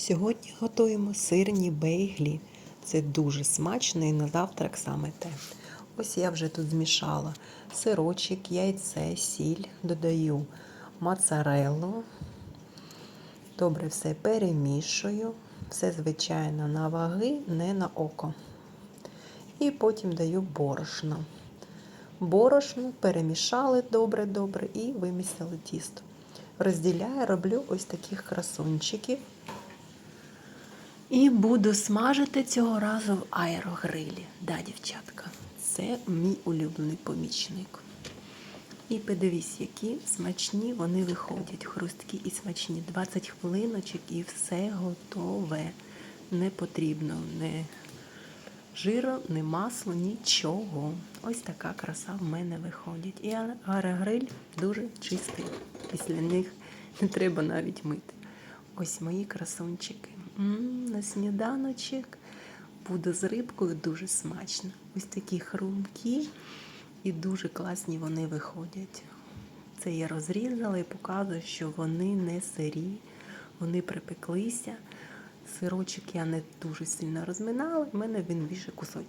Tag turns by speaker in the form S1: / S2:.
S1: Сьогодні готуємо сирні бейглі. Це дуже смачно і на завтрак саме те. Ось я вже тут змішала сирочок, яйце, сіль, додаю моцареллу. Добре все перемішую. Все, звичайно, на ваги, не на око. І потім даю борошно. Борошно перемішали добре-добре і вимісили тісто. Розділяю, роблю ось таких красунчиків. І буду смажити цього разу в аерогрилі. Да, дівчатка, це мій улюблений помічник. І подивись, які смачні вони виходять. Хрусткі і смачні. 20 хвилиночок і все готове. Не потрібно не жиру, не масло, нічого. Ось така краса в мене виходить. І аерогриль дуже чистий. Після них не треба навіть мити. Ось мої красунчики. На сніданочок буде з рибкою дуже смачно. Ось такі хрумкі і дуже класні вони виходять. Це я розрізала і показую, що вони не сирі, вони припеклися. Сирочок я не дуже сильно розминала, в мене він більше кусочками.